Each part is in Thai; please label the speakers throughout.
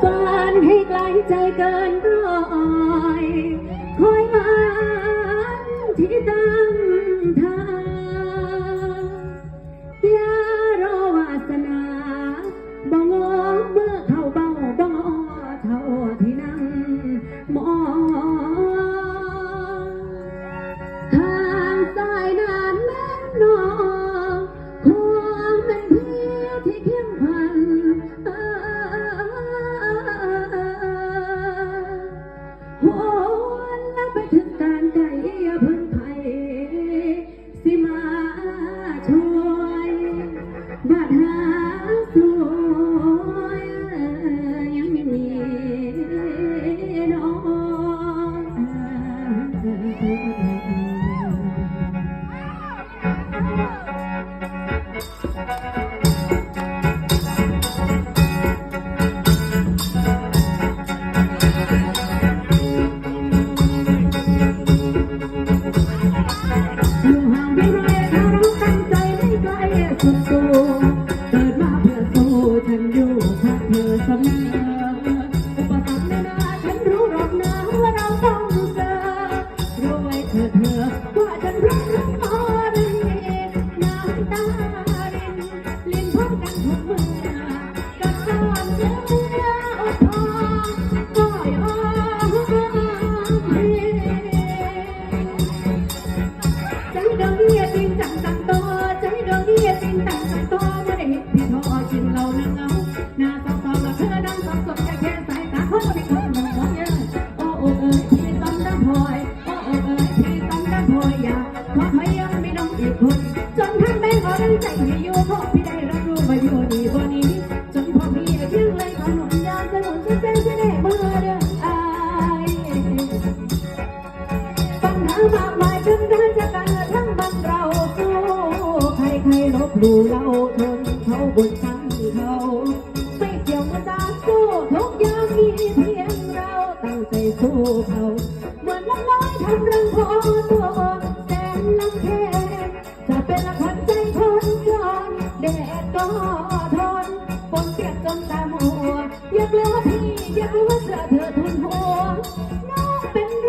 Speaker 1: ฝันให้ไกลใจเกินร้อย พลอยอย่าขอพยายามไม่น้องอีกคนจนทั้งแบงก์ก็ดังใจให้อยู่เพราะพี่ได้รับรู้มาอยู่ดีบ่นี้ จนพอพี่เที่ยงเลยขนมยาจะหมุนจะเส้นจะได้เมื่อเด้ออายปัญหามากมายจนได้จากกันทั้งบ้านเราสู้ใครใครลบหลู่เราทนเขาบนทั้งเขาไม่เกี่ยวกับตาสู้ทุกอย่างมีเพียงเราตั้งใจสู้เขาเหมือนลำน้อยทำรังพอ ทนปนเปียกจนตามัวอยากรู้ว่าพี่อยากรู้ว่าเธอเธอทนหัวน้อเป็นแร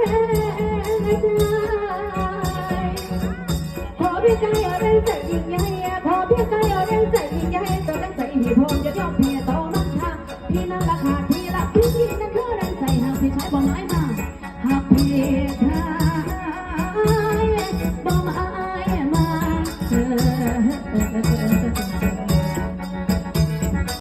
Speaker 1: งใจพอพี่ใจอะไรใจยิ่งใหญ่พอพี่ใจอะไรใจยิ่งใหญ่ตอนนั้นใจพี่พงจะต้องเพียต้องน้ำชาพี่นั่นราคาที่ละพี่นั่นคือแรงใจหากพี่ใช้บ่ไม้มา